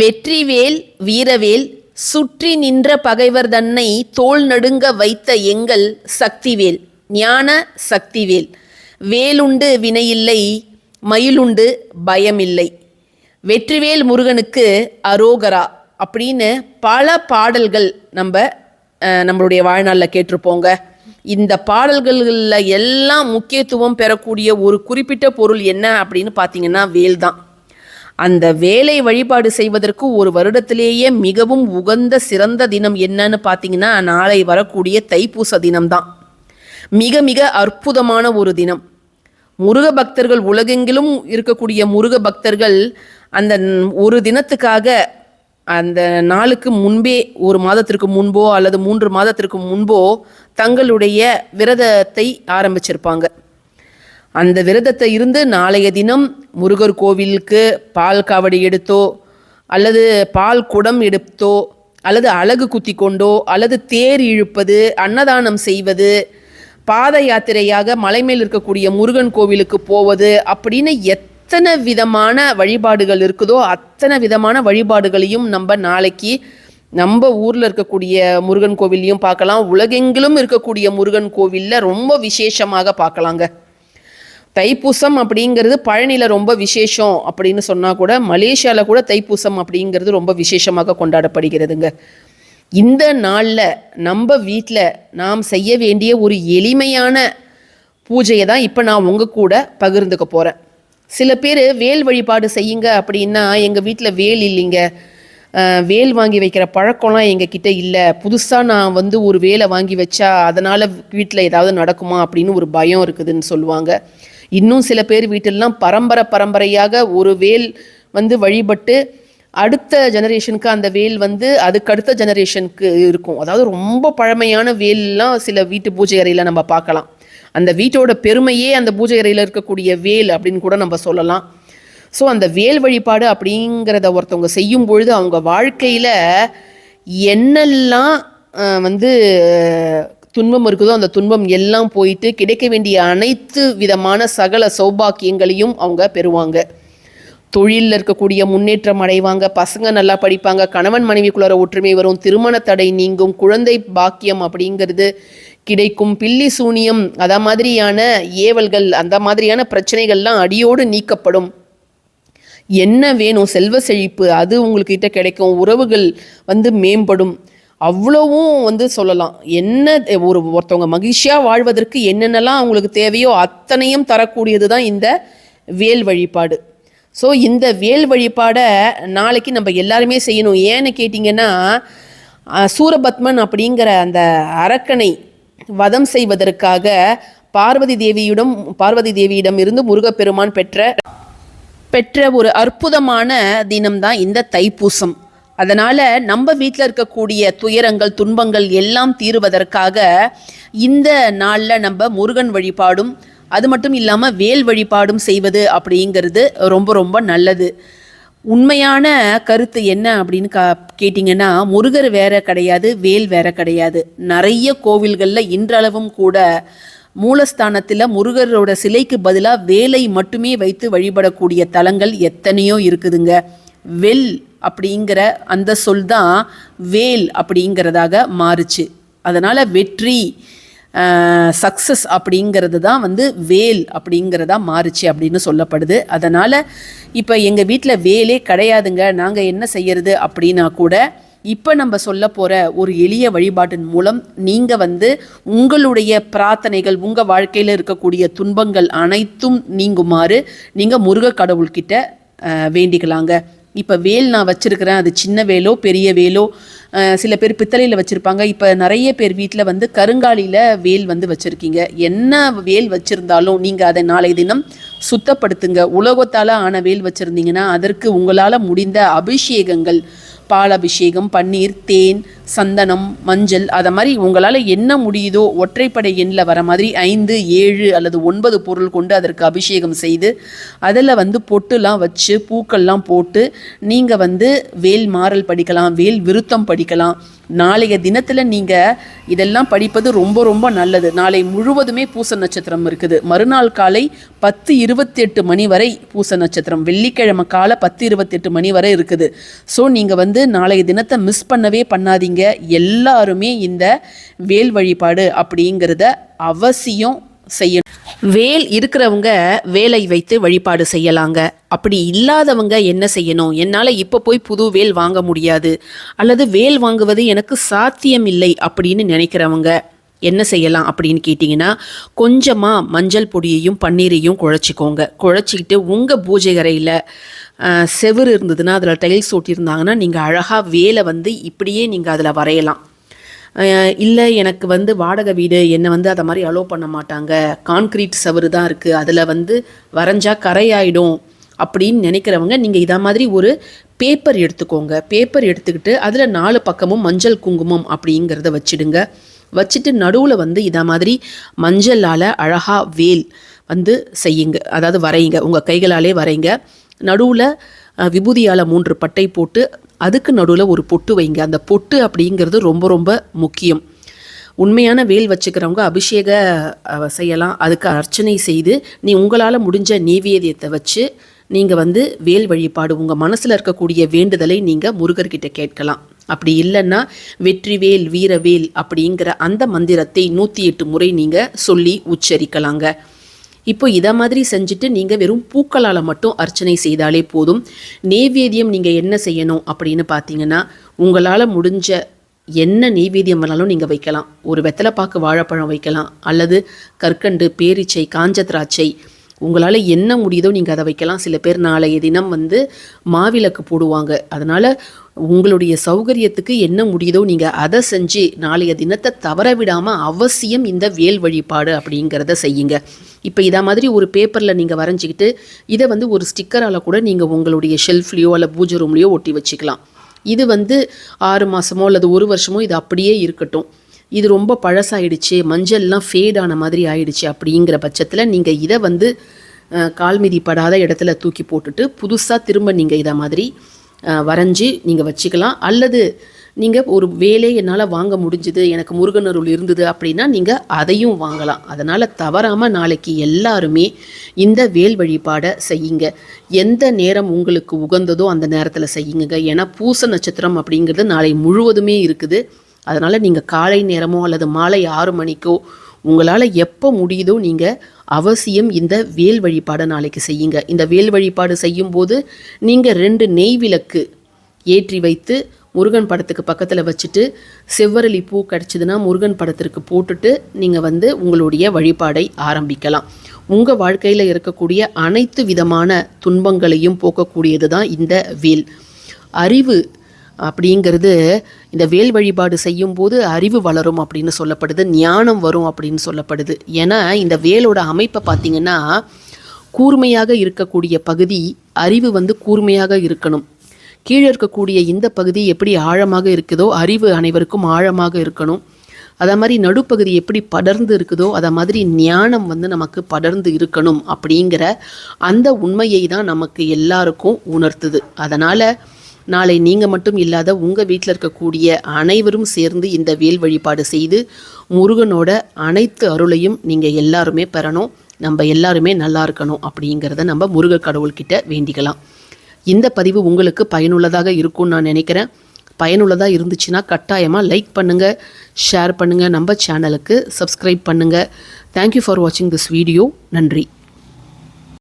வெற்றிவேல் வீரவேல் சுற்றி நின்ற பகைவர் தன்னை தோள் நடுங்க வைத்த எங்கள் சக்திவேல் ஞான சக்திவேல். வேலுண்டு வினையில்லை மயிலுண்டு பயமில்லை. வெற்றிவேல் முருகனுக்கு அரோகரா அப்படின்னு பல பாடல்கள் நம்ம நம்மளுடைய வாழ்நாளில் கேட்டிருப்போங்க. இந்த பாடல்களில் எல்லாம் முக்கியத்துவம் பெறக்கூடிய ஒரு குறிப்பிட்ட பொருள் என்ன அப்படின்னு பார்த்தீங்கன்னா வேல் தான். அந்த வேலை வழிபாடு செய்வதற்கு ஒரு வருடத்திலேயே மிகவும் உகந்த சிறந்த தினம் என்னன்னு பார்த்தீங்கன்னா நாளை வரக்கூடிய தைப்பூச தினம்தான். மிக மிக அற்புதமான ஒரு தினம். முருக பக்தர்கள் உலகெங்கிலும் இருக்கக்கூடிய முருக பக்தர்கள் அந்த ஒரு தினத்துக்காக அந்த நாளுக்கு முன்பே ஒரு மாதத்திற்கு முன்போ அல்லது மூன்று மாதத்திற்கு முன்போ தங்களுடைய விரதத்தை ஆரம்பிச்சிருப்பாங்க. அந்த விரதத்தை இருந்து நாளைய தினம் முருகர் கோவிலுக்கு பால் காவடி எடுத்தோ அல்லது பால் குடம் எடுத்தோ அல்லது அழகு குத்தி கொண்டோ அல்லது தேர் இழுப்பது அன்னதானம் செய்வது பாத யாத்திரையாக மலை மேல் இருக்கக்கூடிய முருகன் கோவிலுக்கு போவது அப்படின்னு எத்தனை விதமான வழிபாடுகள் இருக்குதோ அத்தனை விதமான வழிபாடுகளையும் நம்ம நாளைக்கு நம்ம ஊரில் இருக்கக்கூடிய முருகன் கோவில்லையும் பார்க்கலாம். உலகெங்கிலும் இருக்கக்கூடிய முருகன் கோவிலில் ரொம்ப விசேஷமாக பார்க்கலாங்க. தைப்பூசம் அப்படிங்கிறது பழனியில் ரொம்ப விசேஷம் அப்படின்னு சொன்னால் கூட மலேசியாவில் கூட தைப்பூசம் அப்படிங்கிறது ரொம்ப விசேஷமாக கொண்டாடப்படுகிறதுங்க. இந்த நாளில் நம்ம வீட்டில் நாம் செய்ய வேண்டிய ஒரு எளிமையான பூஜையை தான் இப்போ நான் உங்கள் கூட பகிர்ந்துக்க போகிறேன் சில பேர் வேல் வழிபாடு செய்யுங்க அப்படின்னா எங்கள் வீட்டில் வேல் இல்லைங்க. வேல் வாங்கி வைக்கிற பழக்கம்லாம் எங்ககிட்ட இல்லை. புதுசாக நான் வந்து ஒரு வேலை வாங்கி வச்சா அதனால் வீட்டில் ஏதாவது நடக்குமா அப்படின்னு ஒரு பயம் இருக்குதுன்னு சொல்லுவாங்க. இன்னும் சில பேர் வீட்டிலலாம் பரம்பரை பரம்பரையாக ஒரு வேல் வந்து வழிபட்டு அடுத்த ஜெனரேஷனுக்கு அந்த வேல் வந்து அதுக்கு அடுத்த ஜெனரேஷனுக்கு இருக்கும். அதாவது ரொம்ப பழமையான வேல்லாம் சில வீட்டு பூஜை அறையில் நம்ம பார்க்கலாம். அந்த வீட்டோட பெருமையே அந்த பூஜை அறையில் இருக்கக்கூடிய வேல் அப்படின்னு கூட நம்ம சொல்லலாம். ஸோ அந்த வேல் வழிபாடு அப்படிங்கிறத ஒருத்தவங்க செய்யும் பொழுது அவங்க வாழ்க்கையில் என்னெல்லாம் வந்து துன்பம் இருக்குதோ அந்த துன்பம் எல்லாம் போயிட்டு கிடைக்க வேண்டிய அனைத்து விதமான சகல சௌபாக்கியங்களையும் அவங்க பெறுவாங்க. தொழிலில் இருக்கக்கூடிய முன்னேற்றம் அடைவாங்க பசங்க நல்லா படிப்பாங்க கணவன் மனைவிக்குள்ளார ஒற்றுமை வரும் திருமண தடை நீங்கும் குழந்தை பாக்கியம் அப்படிங்கிறது கிடைக்கும். பில்லி சூனியம் அத மாதிரியான ஏவல்கள் அந்த மாதிரியான பிரச்சனைகள்லாம் அடியோடு நீக்கப்படும். என்ன வேணும்? செல்வ செழிப்பு அது உங்கள்கிட்ட கிடைக்கும். உறவுகள் வந்து மேம்படும். அவ்வளவும் வந்து சொல்லலாம். என்ன ஒரு ஒருத்தவங்க மகிழ்ச்சியாக வாழ்வதற்கு என்னென்னலாம் அவங்களுக்கு தேவையோ அத்தனையும் தரக்கூடியது தான் இந்த வேல் வழிபாடு. ஸோ இந்த வேல் வழிபாடை நாளைக்கு நம்ம எல்லாருமே செய்யணும். ஏன்னு கேட்டிங்கன்னா சூரபத்மன் அப்படிங்கிற அந்த அரக்கனை வதம் செய்வதற்காக பார்வதி தேவியிடம் பார்வதி தேவியிடம் இருந்து முருகப்பெருமான் பெற்ற பெற்ற ஒரு அற்புதமான தினம்தான் இந்த தைப்பூசம். அதனால் நம்ம வீட்டில் இருக்கக்கூடிய துயரங்கள் துன்பங்கள் எல்லாம் தீருவதற்காக இந்த நாளில் நம்ம முருகன் வழிபாடும் அது மட்டும் இல்லாமல் வேல் வழிபாடும் செய்வது அப்படிங்கிறது ரொம்ப ரொம்ப நல்லது. உண்மையான கருத்து என்ன அப்படின்னு கா கேட்டிங்கன்னா முருகர் வேற கிடையாது வேல் வேற கிடையாது. நிறைய கோவில்களில் இன்றளவும் கூட மூலஸ்தானத்தில் முருகரோட சிலைக்கு பதிலாக வேலை மட்டுமே வைத்து வழிபடக்கூடிய தலங்கள் எத்தனையோ இருக்குதுங்க. வெல் அப்படிங்கிற அந்த சொல் தான் வேல் அப்படிங்கிறதாக மாறுச்சு. அதனால் வெற்றி சக்ஸஸ் அப்படிங்கிறது தான் வந்து வேல் அப்படிங்கிறதா மாறுச்சு அப்படின்னு சொல்லப்படுது. அதனால் இப்போ எங்கள் வீட்டில் வேலே கிடையாதுங்க. நாங்கள் என்ன செய்யறது அப்படின்னா கூட இப்போ நம்ம சொல்ல போகிற ஒரு எளிய வழிபாட்டின் மூலம் நீங்கள் வந்து உங்களுடைய பிரார்த்தனைகள் உங்கள் வாழ்க்கையில் இருக்கக்கூடிய துன்பங்கள் அனைத்தும் நீங்குமாறு நீங்கள் முருக கடவுள்கிட்ட வேண்டிக்கலாங்க. இப்போ வேல் நான் வச்சுருக்கிறேன். அது சின்ன வேலோ பெரிய வேலோ சில பேர் பித்தளையில் வச்சுருப்பாங்க. இப்போ நிறைய பேர் வீட்டில் வந்து கருங்காலியில் வேல் வந்து வச்சுருக்கீங்க. என்ன வேல் வச்சுருந்தாலும் நீங்கள் அதை நாளை தினம் சுத்தப்படுத்துங்க. உலோகத்தால் ஆன வேல் வச்சுருந்தீங்கன்னா அதற்கு உங்களால் முடிந்த அபிஷேகங்கள். பால் அபிஷேகம் பன்னீர் தேன் சந்தனம் மஞ்சள் அதை மாதிரி உங்களால் என்ன முடியுதோ ஒற்றைப்படை எண்ணில் வர மாதிரி ஐந்து ஏழு அல்லது ஒன்பது பொருள் கொண்டு அதற்கு அபிஷேகம் செய்து அதில் வந்து பொட்டுலாம் வச்சு பூக்கள்லாம் போட்டு நீங்கள் வந்து வேல் மாறல் படிக்கலாம் வேல் விருத்தம் படிக்கலாம். நாளைய தினத்தில் நீங்கள் இதெல்லாம் படிப்பது ரொம்ப ரொம்ப நல்லது. நாளை முழுவதுமே பூச நட்சத்திரம் இருக்குது. மறுநாள் காலை பத்து இருபத்தெட்டு மணி வரை பூச நட்சத்திரம். வெள்ளிக்கிழமை காலை பத்து இருபத்தெட்டு மணி வரை இருக்குது. ஸோ நீங்கள் வந்து நாளைய தினத்தை மிஸ் பண்ணவே பண்ணாதீங்க. எல்லாருமே இந்த வேல் வழிபாடு அப்படிங்கிறத அவசியம் செய்யணும். வேல் இருக்கிறவங்க வேலை வைத்து வழிபாடு செய்யலாங்க. அப்படி இல்லாதவங்க என்ன செய்யணும்? என்னால் இப்போ போய் புது வேல் வாங்க முடியாது. அல்லது வேல் வாங்குவது எனக்கு சாத்தியம் இல்லை அப்படின்னு நினைக்கிறவங்க. என்ன செய்யலாம் அப்படின்னு கேட்டிங்கன்னா கொஞ்சமாக மஞ்சள் பொடியையும் பன்னீரையும் குழச்சிக்கோங்க. குழச்சிக்கிட்டு உங்கள் பூஜை அறையில் செவுரு இருந்ததுன்னா அதில் டைல்ஸ் ஒட்டியிருந்தாங்கன்னா நீங்கள் அழகாக வேலை வந்து இப்படியே நீங்கள் அதில் வரையலாம். இல்லை எனக்கு வந்து வாடகை வீடு என்னை வந்து அதை மாதிரி அலோவ் பண்ண மாட்டாங்க. கான்க்ரீட் சவறு தான் இருக்குது அதில் வந்து வரைஞ்சா கரையாயிடும் அப்படின்னு நினைக்கிறவங்க நீங்கள் இதை மாதிரி ஒரு பேப்பர் எடுத்துக்கோங்க. பேப்பர் எடுத்துக்கிட்டு அதில் நாலு பக்கமும் மஞ்சள் குங்குமம் அப்படிங்கிறத வச்சிடுங்க. வச்சுட்டு நடுவில் வந்து இதை மாதிரி மஞ்சளால் அழகாக வேல் வந்து செய்யுங்க. அதாவது வரையுங்க. உங்கள் கைகளாலே வரைங்க நடுவில் விபூதியால் மூன்று பட்டை போட்டு அதுக்கு நடுவில் ஒரு பொட்டு வைங்க. அந்த பொட்டு அப்படிங்கிறது ரொம்ப ரொம்ப முக்கியம். உண்மையான வேல் வச்சுக்கிறவங்க அபிஷேக செய்யலாம். அதுக்கு அர்ச்சனை செய்து நீ உங்களால் முடிஞ்ச நெய்வேத்தியத்தை வச்சு நீங்கள் வந்து வேல் வழிபாடு உங்கள் மனசில் இருக்கக்கூடிய வேண்டுதலை நீங்கள் முருகர்கிட்ட கேட்கலாம். அப்படி இல்லைன்னா வெற்றிவேல் வீரவேல் அப்படிங்கிற அந்த மந்திரத்தை நூற்றி எட்டு முறை நீங்கள் சொல்லி உச்சரிக்கலாங்க. இப்போ இதை மாதிரி செஞ்சுட்டு நீங்கள் வெறும் பூக்களால் மட்டும் அர்ச்சனை செய்தாலே போதும். நெய்வேத்தியம் நீங்கள் என்ன செய்யணும் அப்படின்னு பார்த்தீங்கன்னா உங்களால் முடிஞ்ச என்ன நெய்வேத்தியம் வேணாலும் நீங்கள் வைக்கலாம். ஒரு வெத்தலைப்பாக்கு வாழைப்பழம் வைக்கலாம். அல்லது கற்கண்டு பேரிச்சை காஞ்ச திராட்சை உங்களால் என்ன முடியுதோ நீங்கள் அதை வைக்கலாம். சில பேர் நாளைய தினம் வந்து மாவிளக்கு போடுவாங்க. அதனால் உங்களுடைய சௌகரியத்துக்கு என்ன முடியுதோ நீங்கள் அதை செஞ்சு நாளைய தினத்தை தவற விடாமல் அவசியம் இந்த வேல் வழிபாடு அப்படிங்கிறத செய்யுங்க. இப்போ இதை மாதிரி ஒரு பேப்பரில் நீங்கள் வரைஞ்சிக்கிட்டு இதை வந்து ஒரு ஸ்டிக்கரால் கூட நீங்கள் உங்களுடைய ஷெல்ஃப்லேயோ அல்ல பூஜை ரூம்லேயோ ஒட்டி வச்சுக்கலாம். இது வந்து ஆறு மாதமோ அல்லது ஒரு வருஷமோ இது அப்படியே இருக்கட்டும். இது ரொம்ப பழசாயிடுச்சு மஞ்சள்லாம் ஃபேட் ஆன மாதிரி ஆயிடுச்சு அப்படிங்கிற பட்சத்தில் நீங்கள் இதை வந்து கால் மிதிப்படாத இடத்துல தூக்கி போட்டுட்டு புதுசாக திரும்ப நீங்கள் இதை மாதிரி வரைஞ்சி நீங்கள் வச்சுக்கலாம். அல்லது நீங்கள் ஒரு வேலை என்னால் வாங்க முடிஞ்சுது எனக்கு முருகன் அருள் இருந்தது அப்படின்னா நீங்கள் அதையும் வாங்கலாம். அதனால் தவறாமல் நாளைக்கு எல்லாருமே இந்த வேல் வழிபாடை செய்யுங்க. எந்த நேரம் உங்களுக்கு உகந்ததோ அந்த நேரத்தில் செய்யுங்க. ஏன்னா பூச நட்சத்திரம் அப்படிங்கிறது நாளை முழுவதுமே இருக்குது. அதனால் நீங்கள் காலை நேரமோ அல்லது மாலை ஆறு மணிக்கோ உங்களால் எப்போ முடியுதோ நீங்கள் அவசியம் இந்த வேல் வழிபாடை நாளைக்கு செய்யுங்க. இந்த வேல் வழிபாடு செய்யும்போது நீங்கள் ரெண்டு நெய் விளக்கு ஏற்றி வைத்து முருகன் படத்துக்கு பக்கத்தில் வச்சுட்டு செவ்வரளி பூ கிடச்சிதுன்னா முருகன் படத்திற்கு போட்டுட்டு நீங்கள் வந்து உங்களுடைய வழிபாடை ஆரம்பிக்கலாம். உங்கள் வாழ்க்கையில் இருக்கக்கூடிய அனைத்து விதமான துன்பங்களையும் போக்கக்கூடியது தான் இந்த வேல். அறிவு அப்படிங்கிறது இந்த வேல் வழிபாடு செய்யும்போது அறிவு வளரும் அப்படின்னு சொல்லப்படுது ஞானம் வரும் அப்படின்னு சொல்லப்படுது. ஏன்னா இந்த வேலோட அமைப்பை பார்த்தீங்கன்னா கூர்மையாக இருக்கக்கூடிய பகுதி அறிவு வந்து கூர்மையாக இருக்கணும். கீழே இருக்கக்கூடிய இந்த பகுதி எப்படி ஆழமாக இருக்குதோ அறிவு அனைவருக்கும் ஆழமாக இருக்கணும். அதே மாதிரி நடுப்பகுதி எப்படி படர்ந்து இருக்குதோ அதை மாதிரி ஞானம் வந்து நமக்கு படர்ந்து இருக்கணும் அப்படிங்கிற அந்த உண்மையை தான் நமக்கு எல்லாருக்கும் உணர்த்துது. அதனால் நாளை நீங்கள் மட்டும் இல்லாத உங்கள் வீட்டில் இருக்கக்கூடிய அனைவரும் சேர்ந்து இந்த வேல் வழிபாடு செய்து முருகனோட அனைத்து அருளையும் நீங்கள் எல்லாருமே பெறணும். நம்ம எல்லாருமே நல்லா இருக்கணும் அப்படிங்கிறத நம்ம முருக கடவுள்கிட்ட வேண்டிக்கலாம். இந்த பதிவு உங்களுக்கு பயனுள்ளதாக இருக்கும்னு நான் நினைக்கிறேன். பயனுள்ளதாக இருந்துச்சுன்னா கட்டாயமாக லைக் பண்ணுங்கள் ஷேர் பண்ணுங்கள் நம்ம சேனலுக்கு சப்ஸ்கிரைப் பண்ணுங்கள் தேங்க்யூ ஃபார் வாட்சிங் திஸ் வீடியோ நன்றி.